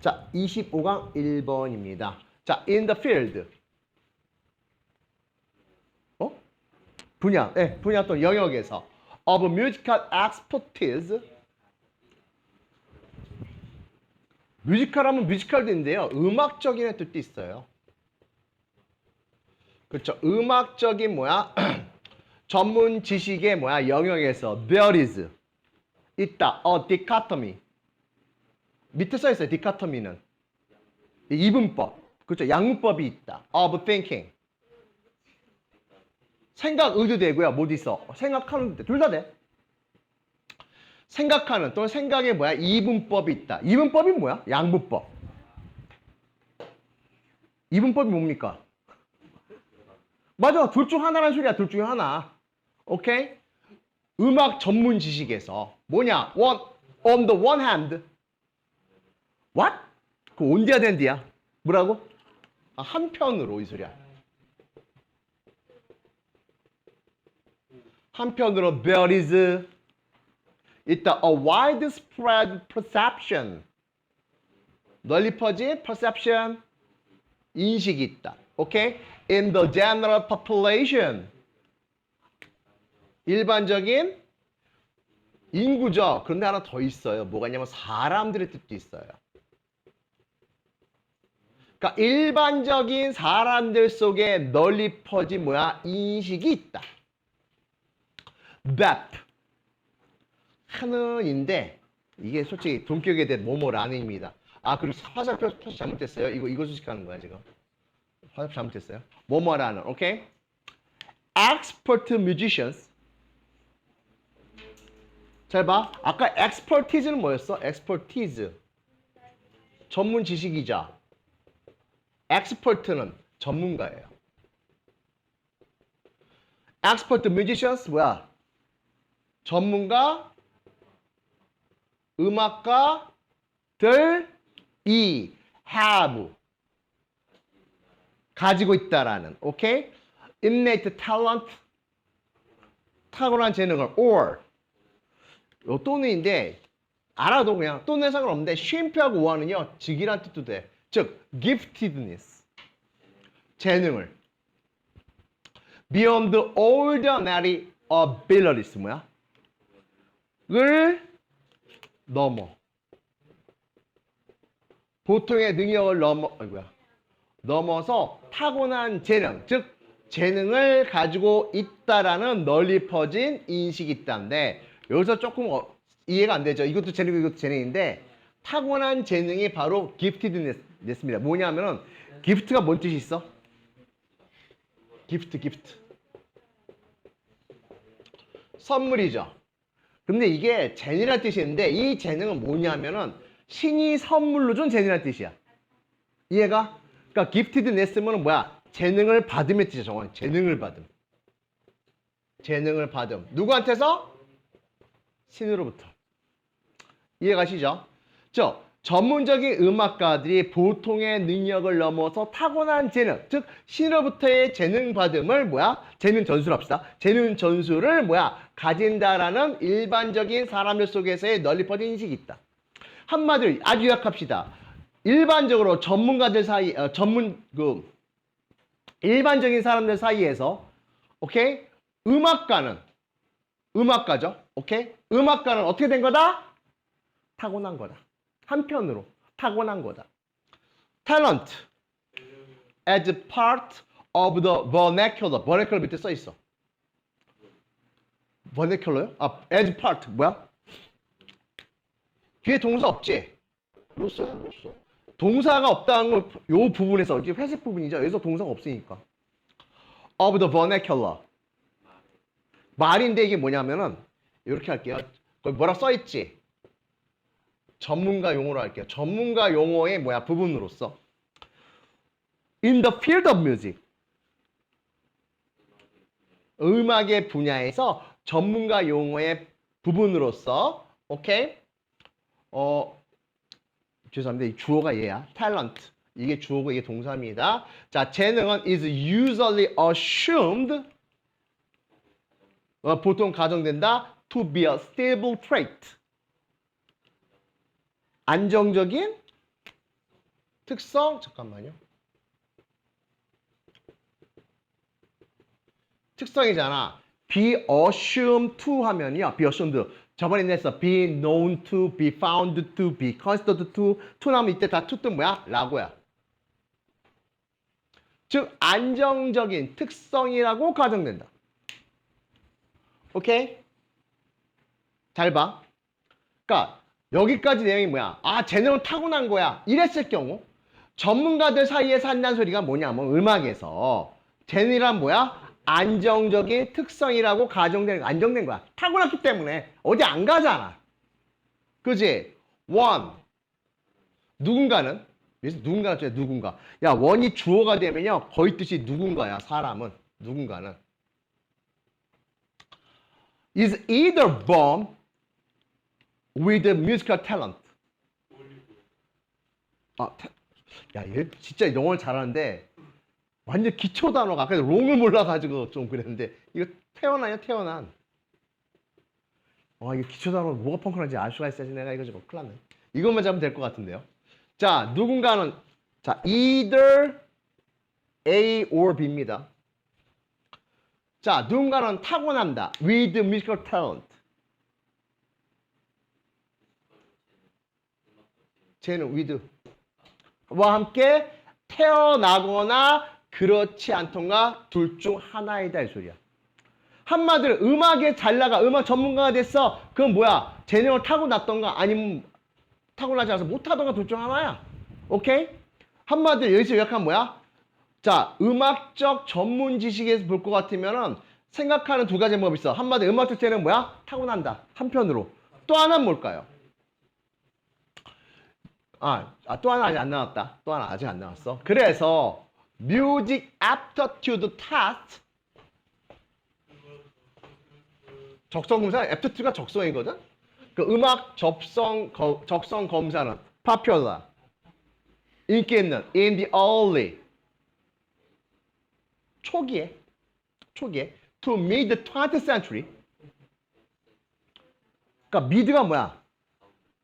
자, 25강 1번입니다. 자, in the field. 어? 분야, 예, 분야 또 영역에서 of musical expertise. 뮤지컬 하면 뮤지컬인데요. 음악적인 뜻도 있어요. 그렇죠. 음악적인 뭐야? 전문 지식의 뭐야? 영역에서 there is 있다. 어, dichotomy. 밑에 써 있어요. 디카토미는 이분법. 그렇죠. 양문법이 있다. of thinking. 생각 의도 되고요. 못 있어. 생각하는 둘 다 돼. 생각하는 또는 생각에 뭐야? 이분법이 있다. 이분법이 뭐야? 양분법. 이분법이 뭡니까? 맞아. 둘 중 하나라는 소리야. 둘 중에 하나. 오케이? 음악 전문 지식에서 뭐냐? One, on the one hand. What? 그 온디야 된디야. 뭐라고? 아, 한편으로 이 소리야. 한편으로 there is 있다 a widespread perception 널리 퍼진 perception 인식이 있다. 오케이? In the general population 일반적인 인구죠. 그런데 하나 더 있어요. 뭐가 있냐면 사람들의 뜻도 있어요. 그러니까 일반적인 사람들 속에 널리 퍼진 뭐야 인식이 있다. that 하는인데 이게 솔직히 동격에 대한 뭐뭐라는입니다. 아 그리고 화살표 표시 잘못됐어요. 이거 이거 수식하는 거야 지금. 화살표 잘못됐어요. 뭐뭐라는 오케이. expert musicians 잘 봐. 아까 expertise는 뭐였어? expertise. 전문 지식이자. Expert는 전문가예요. expert musicians 뭐야? 전문가 음악가들이 have 가지고 있다라는 오케이? innate talent 타고난 재능을 or 요 또는인데 알아도 그냥 또는 상관없는데 쉼표하고 오하는요 직이란 뜻도 돼. 즉 giftedness 재능을 beyond ordinary abilities 뭐야? 을 넘어 보통의 능력을 넘어 아이고야 넘어서 타고난 재능 즉 재능을 가지고 있다라는 널리 퍼진 인식이 있다는데 여기서 조금 어- 이해가 안 되죠. 이것도 재능이고 이것도 재능인데 타고난 재능이 바로 기프티드네스 입니다. 뭐냐면은 기프트가 뭔 뜻이 있어? 기프트 기프트 선물이죠. 근데 이게 재능이라는 뜻이 있는데 이 재능은 뭐냐면은 신이 선물로 준 재능이라는 뜻이야. 이해가? 그러니까 기프티드네스면 뭐야? 재능을 받으면 뜻이야. 정확히 재능을 받음. 재능을 받음. 누구한테서? 신으로부터. 이해가시죠? 저 전문적인 음악가들이 보통의 능력을 넘어서 타고난 재능, 즉 신으로부터의 재능 받음을 뭐야? 재능 전수를 합시다. 재능 전수를 뭐야? 가진다라는 일반적인 사람들 속에서의 널리 퍼진 인식이 있다. 한마디로 아주 요약합시다. 일반적으로 전문가들 사이, 어, 전문 그 일반적인 사람들 사이에서 오케이 음악가는 음악가죠. 오케이 음악가는 어떻게 된 거다? 타고난 거다. 한편으로 타고난 거다. talent as part of the vernacular. vernacular 밑에 써 있어. vernacular요? 아, as part 뭐야? 뒤에 동사 없지? 없어, 없어. 동사가 없다는 걸 요 부분에서 이게 회색 부분이죠. 여기서 동사가 없으니까. of the vernacular. 말인데 이게 뭐냐면은 이렇게 할게요. 거기 뭐라 써 있지? 전문가 용어로 할게요. 전문가 용어의 뭐야 부분으로서 in the field of music 음악의 분야에서 전문가 용어의 부분으로서 오케이 어 죄송합니다. 이 주어가 얘야. talent 이게 주어고 이게 동사입니다. 자 재능은 is usually assumed 어, 보통 가정된다 to be a stable trait 안정적인 특성 잠깐만요. 특성이잖아. be assumed to 하면요. be assumed. 저번에 냈어. be known to, be found to, be considered to. to 나면 이때 다 to 뜻 뭐야? 라고야. 즉 안정적인 특성이라고 가정된다. 오케이? 잘 봐. 그러니까 여기까지 내용이 뭐야? 아, 쟤네는 타고난 거야. 이랬을 경우 전문가들 사이에서 한다는 소리가 뭐냐면 음악에서 쟤네란 뭐야? 안정적인 특성이라고 가정된 안정된 거야. 타고났기 때문에 어디 안 가잖아. 그지? 원 누군가는 누군가는 죠 누군가. 야 원이 주어가 되면요 거의 뜻이 누군가야 사람은 누군가는 is either born with musical talent. 아, 태- 야, 얘 진짜 영어를 잘하는데 완전 기초 단어가 그래서 롱을 몰라가지고 좀 그랬는데 이거 태어나요 태어난. 와 이게 기초 단어 뭐가 펑크한지 알 수가 있어야지 내가 이거 좀 큰일 났네. 이것만 잡으면 될 것 같은데요. 자 누군가는 자 either A or B입니다. 자 누군가는 타고난다 with musical talent. 쟤는 with 와 함께 태어나거나 그렇지 않던가 둘 중 하나이다 이 소리야. 한마디로 음악에 잘 나가 음악 전문가가 됐어. 그건 뭐야? 재능을 타고났던가 아니면 타고나지 않아서 못하던가 둘 중 하나야. 오케이? 한마디로 여기서 요약하면 뭐야? 자, 음악적 전문 지식에서 볼 것 같으면은 생각하는 두 가지 방법이 있어. 한마디로 음악적 재능은 뭐야? 타고난다. 한편으로. 또 하나는 뭘까요? 아, 아, 또 하나 아직 안 나왔다. 또 하나 아직 안 나왔어. 그래서 Music Aptitude Test 적성 검사 aptitude가 적성이거든. 그 음악 접성 거- 적성 검사는 popular 인기 있는 in the early 초기에 초기에 to mid 20th century 그러니까 mid가 뭐야?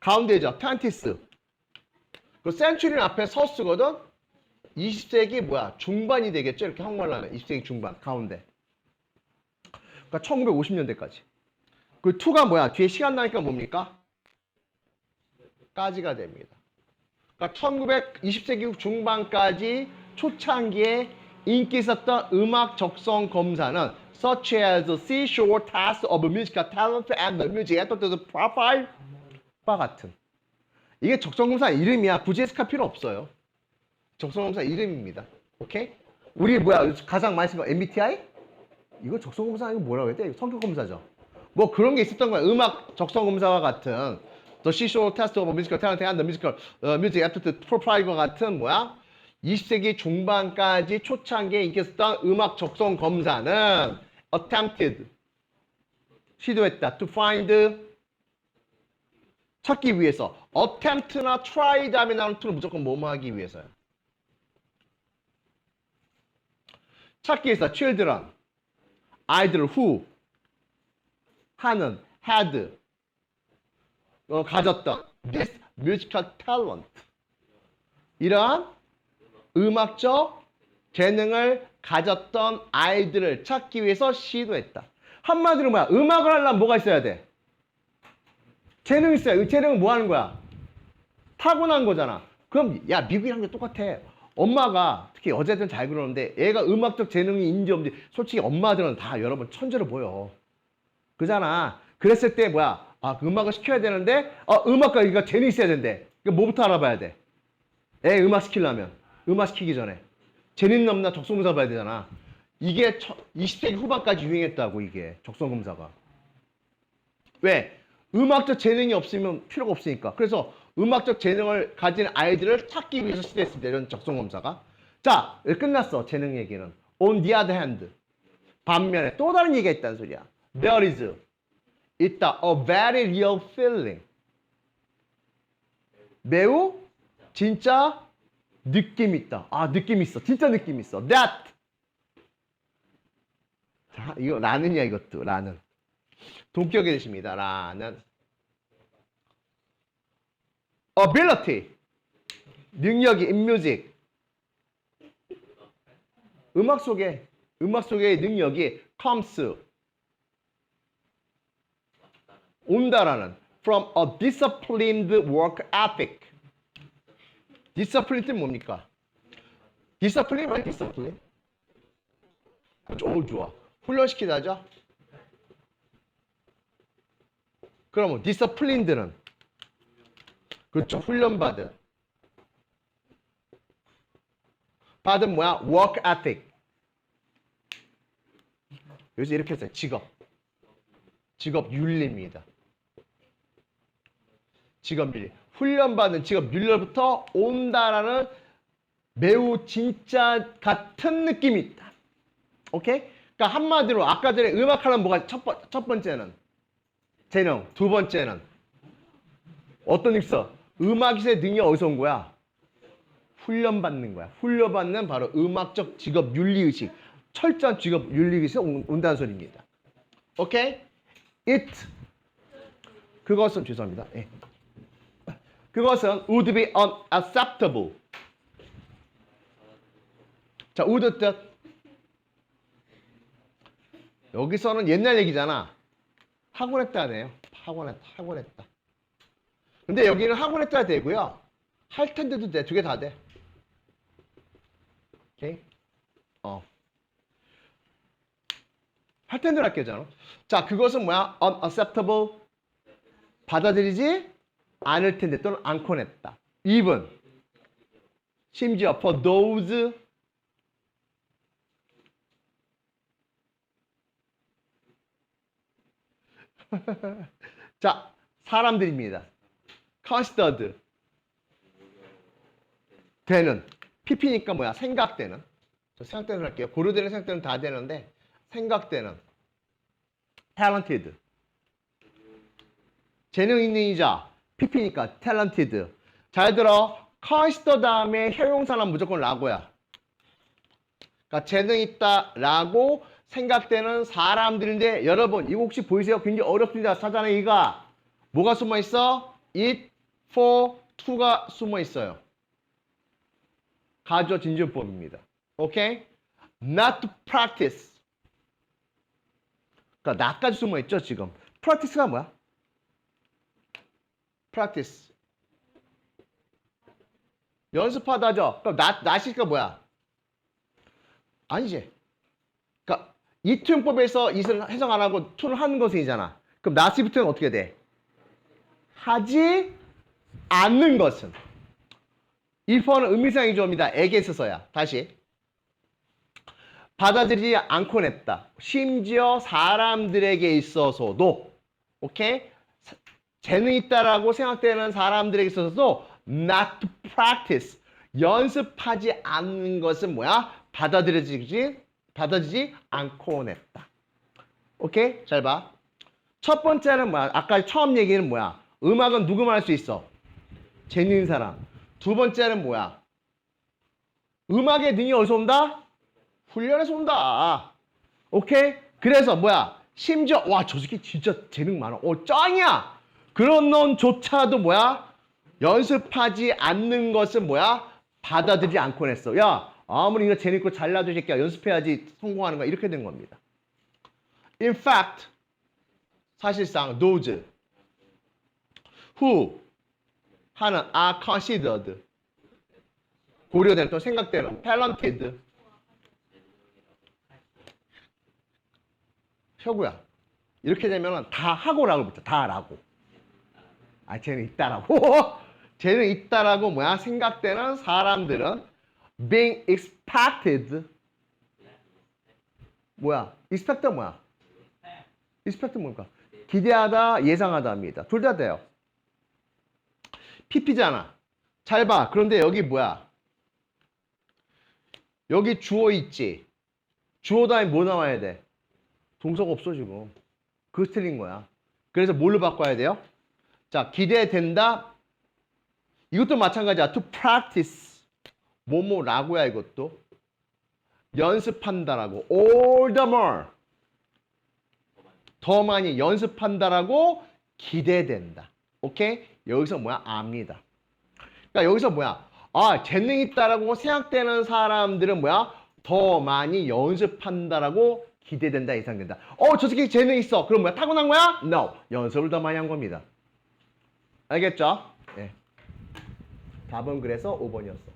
가운데죠. 20th 그 센츄리는 앞에 서스거든. 20세기 뭐야? 중반이 되겠죠? 이렇게 한국말로 하면 20세기 중반 가운데. 그러니까 1950년대까지. 그 2가 뭐야? 뒤에 시간 나니까 뭡니까? 까지가 됩니다. 그러니까 1920세기 중반까지 초창기에 인기 있었던 음악 적성 검사는 such as seashore test of musical talent and the music aptitude profile 과 같은 이게 적성검사 이름이야. 굳이 해석할 필요 없어요. 적성검사 이름입니다. 오케이? 우리 뭐야 가장 많이 쓴거 MBTI? 이거 적성검사 이거 뭐라고 해야 돼? 성격검사죠. 뭐 그런 게 있었던 거야. 음악 적성검사와 같은 The Seashore Test of Musical Talent and the Musical 어, Music Aptitude Profile과 같은 뭐야? 20세기 중반까지 초창기에 인기 있었던 음악 적성 검사는 attempted 시도했다 to find 찾기 위해서 attempt나 try 다음에 나오는 to는 무조건 뭐뭐 하기 위해서요. 찾기 위해서 children, 아이들 who 하는 had 어, 가졌던 this musical talent 이러한 음악적 재능을 가졌던 아이들을 찾기 위해서 시도했다. 한마디로 뭐야? 음악을 하려면 뭐가 있어야 돼? 재능 있어요. 이 재능은 뭐 하는 거야? 타고난 거잖아. 그럼 야 미국이랑 게 똑같아. 엄마가 특히 여자들은 잘 그러는데 얘가 음악적 재능이 있는지 없는지 솔직히 엄마들은 다 여러분 천재로 보여. 그잖아. 그랬을 때 뭐야? 아 음악을 시켜야 되는데 아 음악가 이거 재능 있어야 된대. 그 뭐부터 알아봐야 돼? 애 음악 시키려면 음악 시키기 전에 재능 넘나 적성검사 봐야 되잖아. 이게 20세기 후반까지 유행했다고 이게 적성검사가. 왜? 음악적 재능이 없으면 필요가 없으니까. 그래서 음악적 재능을 가진 아이들을 찾기 위해서 시도했습니다. 이런 적성 검사가. 자, 여기 끝났어. 재능 얘기는. On the other hand. 반면에 또 다른 얘기가 있다는 소리야. There is. 있다. A very real feeling. 매우 진짜 느낌 있다. 아, 느낌 있어. 진짜 느낌 있어. That. 자, 이거 라는이야, 이것도. 라는. 동격이 되십니다. 라는 ability 능력이 in music. 음악 속에 음악 속의 능력이 comes 온다라는 from a disciplined work ethic. disciplined 뭡니까? discipline 뭐야? discipline? 오 좋아. 훈련시키다죠? 그러면 disciplined는 그렇죠. 훈련받은. 받은 뭐야? work. 여기서 이렇게 했어요. 직업. 직업 윤리입니다. 직업 윤리. 훈련받은 직업 윤리로부터 온다라는 매우 진짜 같은 느낌이 있다. 오케이? 그러니까 한마디로 아까 전에 음악하는 뭐가 첫, 번, 첫 번째는 재능, 두 번째는 어떤 있어? 음악의 능력 어디서 온 거야? 훈련받는 거야. 훈련받는 바로 음악적 직업 윤리의식, 철저한 직업 윤리의식에서 온- 온다는 소리입니다. 오케이? It 그것은 죄송합니다. 예. 그것은 would be unacceptable. 자, would 뜻 여기서는 옛날 얘기잖아. 하곤 했다네요. 하곤 했다. 하곤 했다. 근데 여기는 하곤 했다 되고요. 할 텐데도 돼. 두 개 다 돼. 오케이? 어. 할 텐데로 할게잖아. 자, 그것은 뭐야? unacceptable. 받아들이지 않을 텐데 또는 않곤 했다. even. 심지어 for those 자, 사람들입니다. considered 되는 PP니까 뭐야? 생각되는. 저 생각되는 할게요. 고려되는 생각되는 다 되는데 생각되는 talented 재능 있는 이자 PP니까 talented 잘 들어 consider 다음에 형용사는 무조건 라고야. 그러니까 재능 있다 라고 생각되는 사람들인데 여러분 이거 혹시 보이세요? 굉장히 어렵습니다. 찾아내기가 뭐가 숨어 있어? it, for, to가 숨어 있어요. 가주어 진주법입니다. 오케이? not to practice. 그러니까 not까지 숨어 있죠 지금. practice가 뭐야? practice. 연습하다죠. 그럼 not, not이니까 뭐야? 아니지. 그러니까 이투용법에서 it을 해석 안 하고 to를 하는 것이잖아. 그럼 붙으면 어떻게 돼? 하지 않는 것은. if는 의미상의 조입니다. 에게 있어서야. 다시. 받아들이지 않곤 했다. 심지어 사람들에게 있어서도 오케이? 사- 재능 있다라고 생각되는 사람들에게 있어서도 not to practice 연습하지 않는 것은 뭐야? 받아들여지지 받아들이지 않곤 했다. 오케이? 잘 봐. 첫 번째는 뭐야? 아까 처음 얘기는 뭐야? 음악은 누구만 할 수 있어? 재능 있는 사람. 두 번째는 뭐야? 음악의 능이 어디서 온다? 훈련에서 온다. 오케이? 그래서 뭐야? 심지어 와 저 새끼 진짜 재능 많아. 어 짱이야. 그런 놈조차도 뭐야? 연습하지 않는 것은 뭐야? 받아들이지 않곤 했어. 야 아무리 재능 있고 잘나도 이 새끼야 연습해야지 성공하는 거야. 이렇게 된 겁니다. In fact 사실상 those who 하는 are considered 고려되는 또 생각되는 talented 혁우야 이렇게 되면은 다 하고라고 붙여 다라고 아 쟤는 있다라고 쟤는 있다라고 뭐야 생각되는 사람들은 being expected 뭐야 expect 뭐야 expect 뭘까 기대하다 예상하다입니다 둘 다 돼요 PP잖아 잘 봐 그런데 여기 뭐야 여기 주어 있지 주어 다음에 뭐 나와야 돼 동사가 없어 지금. 그거 틀린 거야. 그래서 뭘로 바꿔야 돼요? 자, 기대된다. 이것도 마찬가지야. to practice. 뭐뭐라고야 이것도. 연습한다라고. all the more. 더 많이 연습한다라고 기대된다. 오케이? 여기서 뭐야? 압니다. 그러니까 여기서 뭐야? 아, 재능 있다라고 생각되는 사람들은 뭐야? 더 많이 연습한다라고 기대된다, 예상된다. 어, 저 새끼 재능 있어. 그럼 뭐야? 타고난 거야? No. 연습을 더 많이 한 겁니다. 알겠죠? 예. 답은 그래서 5번이었어.